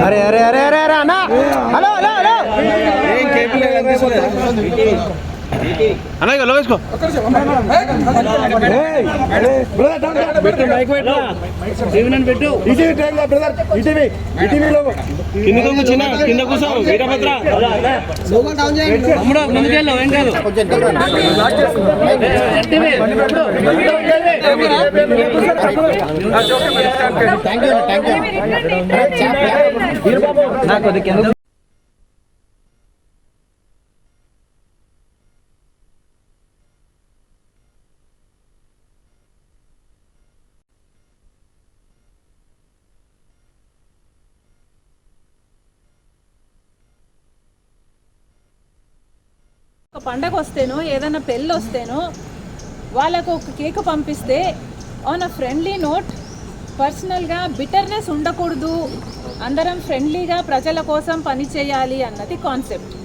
అరే అరే అరే అరే అరే అన్న. Hello hello hello. ఏం కేబుల్ ఇక లోకేసుకో కింద కూర్చున్న కింద కూర్చో వీరభద్ర. తమ్ముడు ముందుకెళ్ళు ఏం కాదు. థ్యాంక్ యూ థ్యాంక్ యూ నాకు ఒక పండగ వస్తేనో ఏదైనా పెళ్ళి వస్తేనో వాళ్ళకు ఒక కేక్ పంపిస్తే ఆన్ అ ఫ్రెండ్లీ నోట్ పర్సనల్గా బిటర్నెస్ ఉండకూడదు. అందరం ఫ్రెండ్లీగా ప్రజల కోసం పని చేయాలి అన్నది కాన్సెప్ట్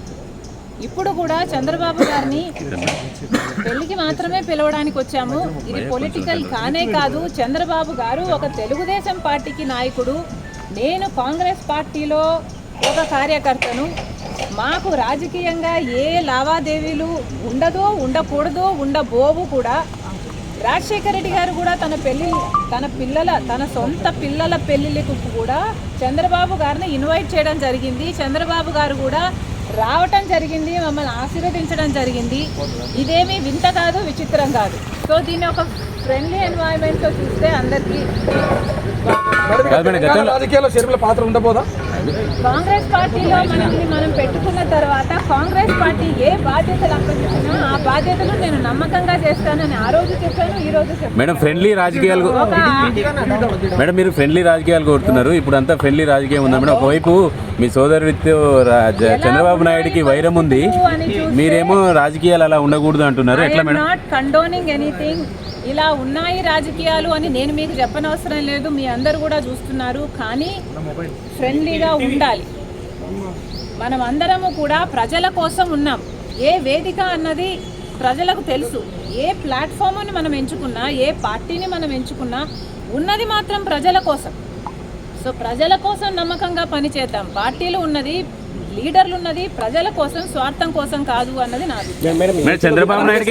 ఇప్పుడు కూడా చంద్రబాబు గారిని పెళ్ళికి మాత్రమే పిలవడానికి వచ్చాము. ఇది పొలిటికల్ కానే కాదు. చంద్రబాబు గారు ఒక తెలుగుదేశం పార్టీకి నాయకుడు. నేను కాంగ్రెస్ పార్టీలో ఒక కార్యకర్తను. మాకు రాజకీయంగా ఏ లావాదేవీలు ఉండదో ఉండకూడదో ఉండబోవు కూడా రాజశేఖర రెడ్డి గారు కూడా తన పెళ్ళి తన పిల్లల తన సొంత పిల్లల పెళ్ళిళ్ళకు కూడా చంద్రబాబు గారిని ఇన్వైట్ చేయడం జరిగింది. చంద్రబాబు గారు కూడా రావటం జరిగింది మమ్మల్ని ఆశీర్వదించడం జరిగింది. ఇదేమీ వింత కాదు విచిత్రం కాదు. సో దీన్ని ఒక ఫ్రెండ్లీ ఎన్వైరన్మెంట్తో చూస్తే అందరికీ రాజకీయాల్లో షర్మిల పాత్ర ఉండబోదా? కాంగ్రెస్ పార్టీలో మనల్ని మనం పెట్టుకున్న తర్వాత కాంగ్రెస్ పార్టీ ఏ బాధ్యతలు అప్పగించినా ఆ బాధ్యతలు నేను నమ్మకంగా చేస్తానని ఆ రోజు చెప్పాను ఈ రోజు చెప్పాను. మేడం ఫ్రెండ్లీ రాజకీయాలు మేడం మీరు ఫ్రెండ్లీ రాజకీయాలు కోరుతున్నారు. ఇప్పుడు అంతా ఫ్రెండ్లీ రాజకీయం ఉందా మేడం. ఒకవైపు మీ సోదరుడితో చంద్రబాబు నాయుడుకి వైరం ఉంది. మీరేమో రాజకీయాలు అలా ఉండకూడదు అంటున్నారు. ఎట్లా మేడం? నాట్ కండోనింగ్ ఎనీథింగ్ ఇలా ఉన్నాయి రాజకీయాలు అని నేను మీకు చెప్పనవసరం లేదు మీ అందరు కూడా చూస్తున్నారు. కానీ ఫ్రెండ్లీగా ఉండాలి. మనం అందరము కూడా ప్రజల కోసం ఉన్నాం. ఏ వేదిక అన్నది ప్రజలకు తెలుసు. ఏ ప్లాట్ఫామ్ని మనం ఎంచుకున్నా ఏ పార్టీని మనం ఎంచుకున్నా ఉన్నది మాత్రం ప్రజల కోసం. సో ప్రజల కోసం నమ్మకంగా పనిచేద్దాం పార్టీలు ఉన్నది లీడర్లు ఉన్నది ప్రజల కోసం స్వార్థం కోసం కాదు అన్నది నా చంద్రబాబు నాయుడు